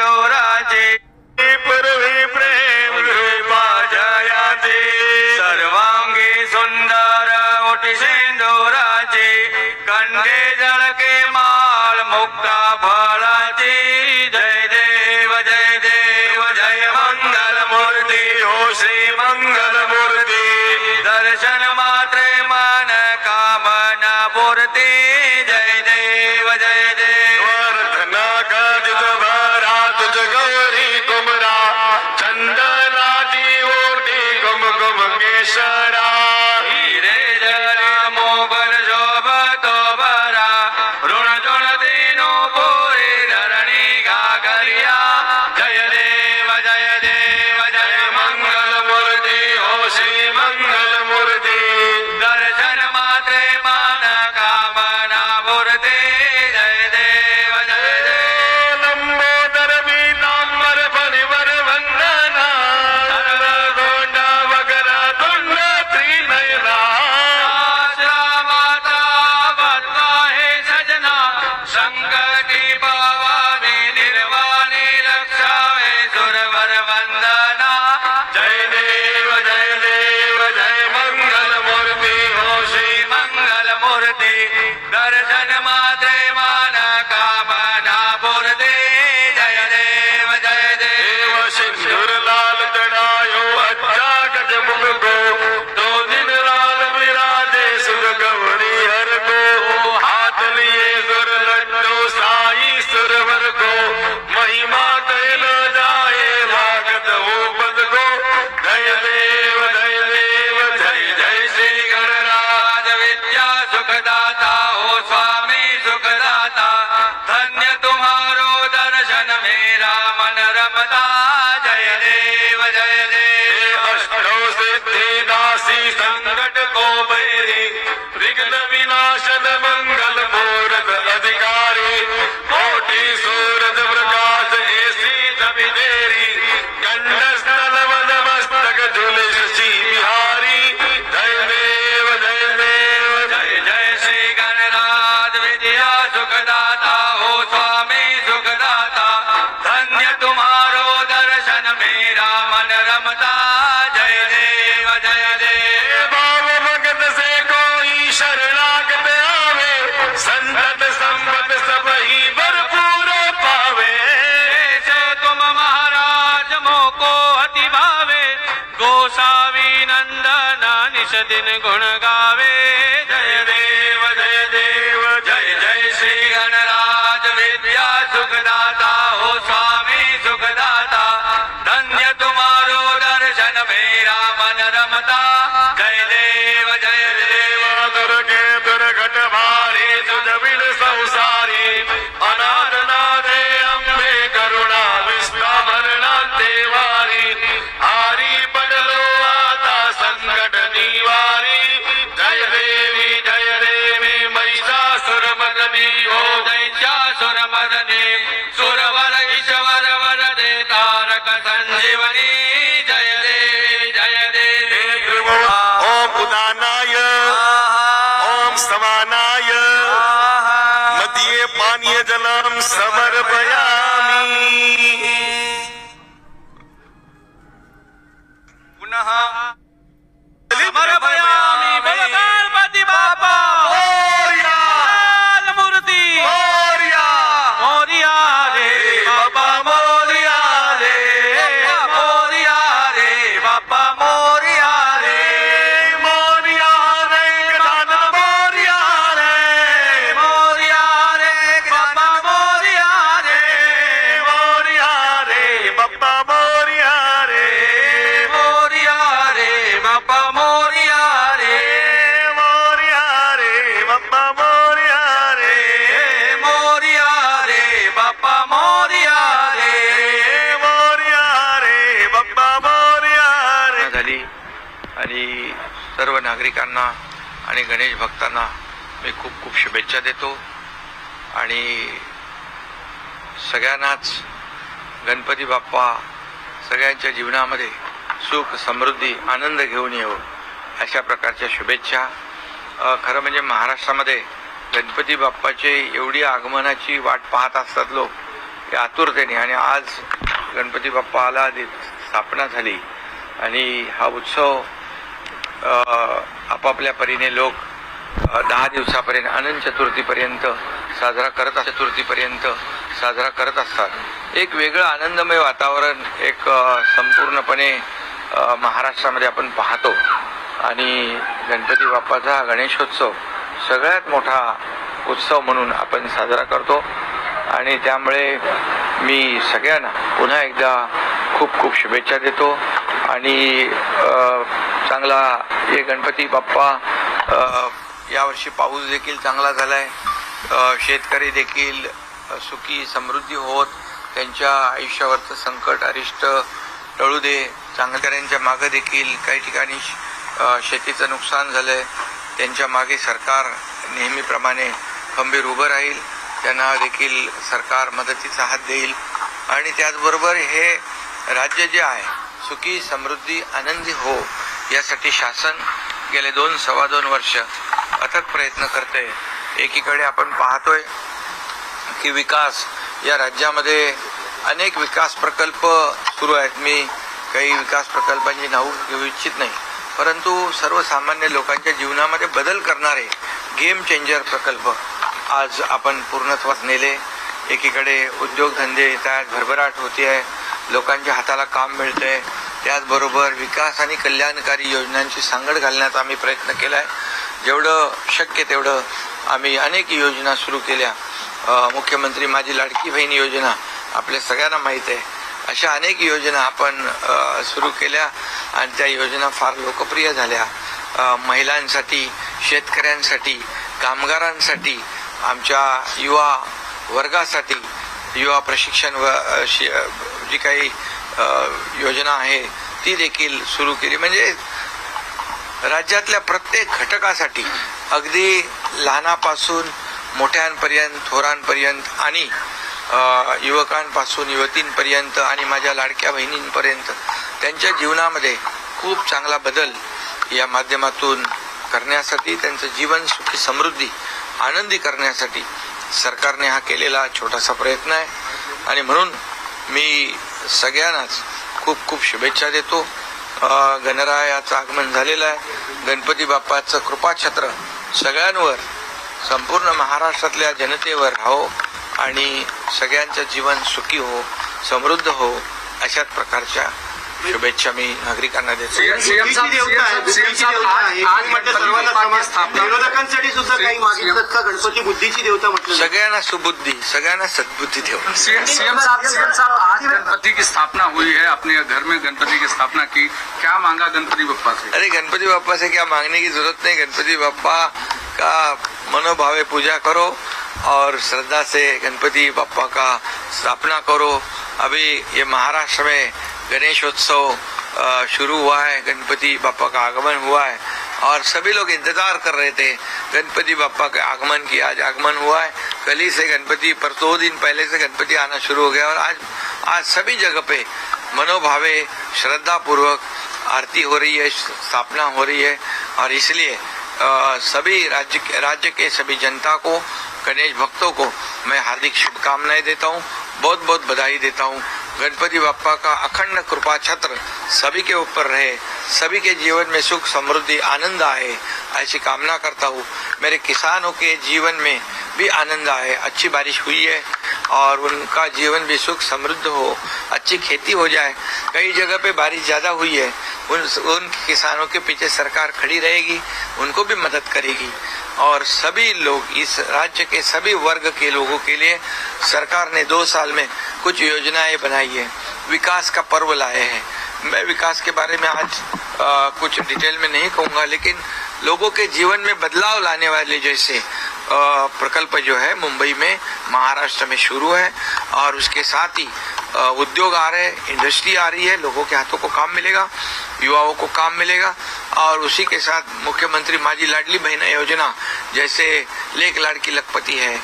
No राजे। प्रेम रूपा जयाते सर्वांगी सुंदर उठसे no राजे। जल के माल मुक्ता भराजे जय देव जय देव जय मंगल मूर्ति। हो श्री मंगल मूर्ति। दर्शन मात्र मन कामना मूर्ति દર્શન માત્ર નંદના સદિન ગુણ ગાવે. જય बया नागरिकांना आणि गणेश भक्तांना मी खूप खूप शुभेच्छा देतो. आणि सगळ्यांनाच गणपती बाप्पा सगळ्यांच्या जीवनामध्ये सुख समृद्धी आनंद घेऊन येऊ अशा प्रकारच्या शुभेच्छा. खरं म्हणजे महाराष्ट्रामध्ये गणपती बाप्पाचे एवढी आगमनाची वाट पाहत असतात लोक की आतुरतेने. आणि आज गणपती बाप्पा आला स्थापना झाली आणि हा उत्सव आपापल्या परीने लोक दहा दिवसापर्यंत अनंत चतुर्थीपर्यंत साजरा करत चतुर्थीपर्यंत साजरा करत असतात. एक वेगळं आनंदमय वातावरण एक संपूर्णपणे महाराष्ट्रामध्ये आपण पाहतो. आणि गणपती बाप्पाचा गणेशोत्सव सगळ्यात मोठा उत्सव म्हणून आपण साजरा करतो. आणि त्यामुळे मी सगळ्यांना पुन्हा एकदा खूप खूप शुभेच्छा देतो. आणि चांगला हे गणपती बाप्पा यावर्षी पाऊस देखील चांगला झालाय. आहे शेतकरी देखील सुखी समृद्धी होत त्यांच्या आयुष्यावरचं संकट अरिष्ट टळू दे. चांगल्याच्या मागं देखील काही ठिकाणी शेतीचं नुकसान झालंय. त्यांच्या मागे सरकार नेहमीप्रमाणे खंबीर उभं राहील. त्यांना देखील सरकार मदतीचा हात देईल. आणि त्याचबरोबर हे राज्य जे आहे सुखी समृद्धी आनंदी हो. यासाठी शासन गेले दोन सव्वा दोन वर्ष अथक प्रयत्न करते एकीकडे आपण पाहतोय की विकास या राज्यामध्ये अनेक विकास प्रकल्प सुरू आहेत. मी काही विकास प्रकल्पांची नावं घेऊ इच्छित नाही. परंतु सर्वसामान्य लोकांच्या जीवनामध्ये बदल करणारे गेम चेंजर प्रकल्प आज आपण पूर्णत्वास नेले. एकीकडे उद्योगधंदे येत आहेत भरभराट होती आहे लोकांच्या हाताला काम मिळतंय. त्याचबरोबर विकास आणि कल्याणकारी योजनांची सांगड घालण्याचा आम्ही प्रयत्न केला आहे जेवढं शक्य तेवढं आम्ही अनेक योजना सुरू केल्या. मुख्यमंत्री माझी लाडकी बहीण योजना आपल्या सगळ्यांना माहीत आहे. अशा अनेक योजना आपण सुरू केल्या आणि त्या योजना फार लोकप्रिय झाल्या. महिलांसाठी शेतकऱ्यांसाठी कामगारांसाठी आमच्या युवा वर्गासाठी युवा प्रशिक्षण व जी काही योजना आहे ती देखील सुरू केली. म्हणजे राज्यातल्या प्रत्येक घटकासाठी अगदी लहानापासून मोठ्यांपर्यंत थोरांपर्यंत आणि युवकांपासून युवतींपर्यंत आणि माझ्या लाडक्या बहिणींपर्यंत त्यांच्या जीवनामध्ये खूप चांगला बदल या माध्यमातून करण्यासाठी त्यांचं जीवन सुखी समृद्धी आनंदी करण्यासाठी सरकारने हा केलेला छोटासा प्रयत्न आहे. आणि म्हणून मी सगळ्यांनाच खूप खूप शुभेच्छा देतो. गणरायाचं आगमन झालेलं आहे. गणपती बाप्पाचं कृपाछत्र सगळ्यांवर संपूर्ण महाराष्ट्रातल्या जनतेवर राहो आणि सगळ्यांचं जीवन सुखी हो समृद्ध हो अशाच प्रकारच्या शुभेच्छा मी नागरिकांना देतो. विरोधकांसाठी सुद्धा काही मागितलं का गणपती बुद्धीची देवता म्हटलं. सगळ्यांना सुबुद्धी सगळ्यांना सद्बुद्धी ठेव. सीएम सीएम साहब सीएम साहब आज गणपति की स्थापना हुई है अपने घर में गणपति की स्थापना की। क्या मांगा गणपति बप्पा से? अरे गणपति बाप्पा से क्या मांगने की ज़रूरत नहीं। गणपति बाप्पा का मनोभावे पूजा करो और श्रद्धा से गणपति बाप्पा का स्थापना करो। अभी ये महाराष्ट्र में गणेशोत्सव अ, शुरू हुआ है गणपति बापा का आगमन हुआ है और सभी लोग इंतज़ार कर रहे थे गणपति बापा के आगमन की आज आगमन हुआ है। कल ही से गणपति पर दो दिन पहले से गणपति आना शुरू हो गया और आज आज सभी जगह पे मनोभावे श्रद्धा पूर्वक आरती हो रही है स्थापना हो रही है और इसलिए सभी राज्य राज्य के सभी जनता को गणेश भक्तों को मैं हार्दिक शुभकामनाएँ देता हूँ बहुत बहुत बधाई देता हूँ। गणपति बापा का अखंड कृपा छत्र सभी के ऊपर रहे, सभी के जीवन में सुख, समृद्धि, आनंद आए, ऐसी कामना करता हूँ। मेरे किसानों के जीवन में भी आनंद आए, अच्छी बारिश हुई है और उनका जीवन भी सुख, समृद्ध हो, अच्छी खेती हो जाए। कई जगह पे बारिश ज़्यादा हुई है, उन उन किसानों के पीछे सरकार खड़ी रहेगी, उनको भी मदद करेगी। और सभी लोग, इस राज्य के सभी वर्ग के लोगों के लिए सरकार ने दो साल में कुछ योजनाएँ बनाई है। विकास का पर्व लाए हैं। मैं विकास के बारे में आज आ, कुछ डिटेल में नहीं कहूँगा लेकिन लोगों के जीवन में बदलाव लाने वाले जैसे प्रकल्प जो है मुंबई में महाराष्ट्र में शुरू है और उसके साथ ही उद्योग आ रहे हैं इंडस्ट्री आ रही है लोगों के हाथों को काम मिलेगा युवाओं को काम मिलेगा और उसी के साथ मुख्यमंत्री माझी लाडली बहना योजना जैसे लेख लाड़की लखपति है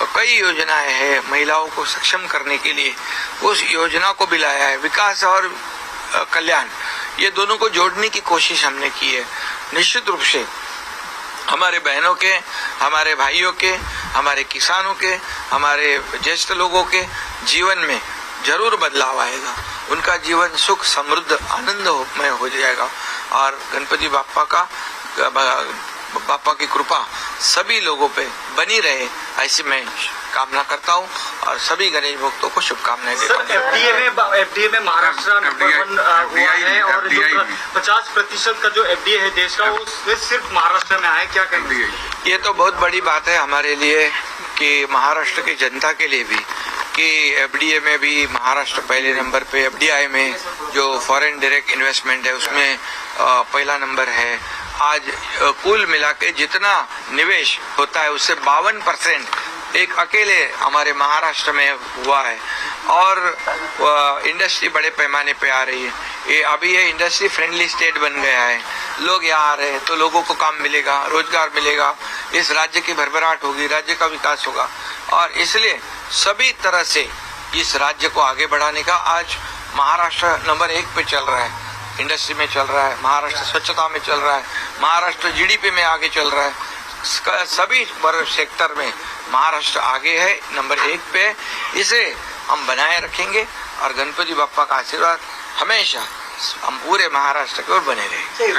कई योजनाएँ हैं महिलाओं को सक्षम करने के लिए। उस योजना को भी लाया है। विकास और कल्याण। ये दोनों को जोड़ने की कोशिश हमने की है। निश्चित रूप से हमारे बहनों के, हमारे भाइयों के, हमारे किसानों के, हमारे ज्येष्ठ लोगों के जीवन में ज़रूर बदलाव आएगा। उनका जीवन सुख, समृद्ध, आनंदमय हो जाएगा। और गणपति बापा का बापा की कृपा सभी लोगों पे बनी रहे ऐसी मैं कामना करता हूँ और सभी गणेश भक्तों को शुभकामनाएँ देता हूँ एफडीए में एफडीए में महाराष्ट्र अ, है और। पचास प्रतिशत का जो एफडीए है देश का वो सिर्फ़ महाराष्ट्र में आए क्या कहेंगे ये तो बहुत बड़ी बात है हमारे लिए कि महाराष्ट्र की जनता के लिए भी कि एफडीए में भी महाराष्ट्र पहले नंबर पे एफडीआई में जो फॉरेन डायरेक्ट इन्वेस्टमेंट है उसमें पहला नंबर है आज कुल मिला के जितना निवेश होता है, उससे बावन परसेंट एक अकेले हमारे महाराष्ट्र में हुआ है। और इंडस्ट्री बड़े पैमाने पे आ रही है। ये अभी ये इंडस्ट्री फ्रेंडली स्टेट बन गया है। लोग यहाँ आ रहे हैं तो लोगों को काम मिलेगा, रोज़गार मिलेगा। इस राज्य की भरभराहट होगी, राज्य का विकास होगा। और इसलिए सभी तरह से इस राज्य को आगे बढ़ाने का आज महाराष्ट्र नंबर एक पे चल रहा है। इंडस्ट्री में चल रहा है, महाराष्ट्र स्वच्छता में चल रहा है, महाराष्ट्र जीडीपी में आगे चल रहा है सभी वर्ग सेक्टर में महाराष्ट्र आगे है, नंबर एक पे। इसे हम बनाए रखेंगे और गणपति बापा का आशीर्वाद हमेशा हम पूरे महाराष्ट्र के ओर बने रहेंगे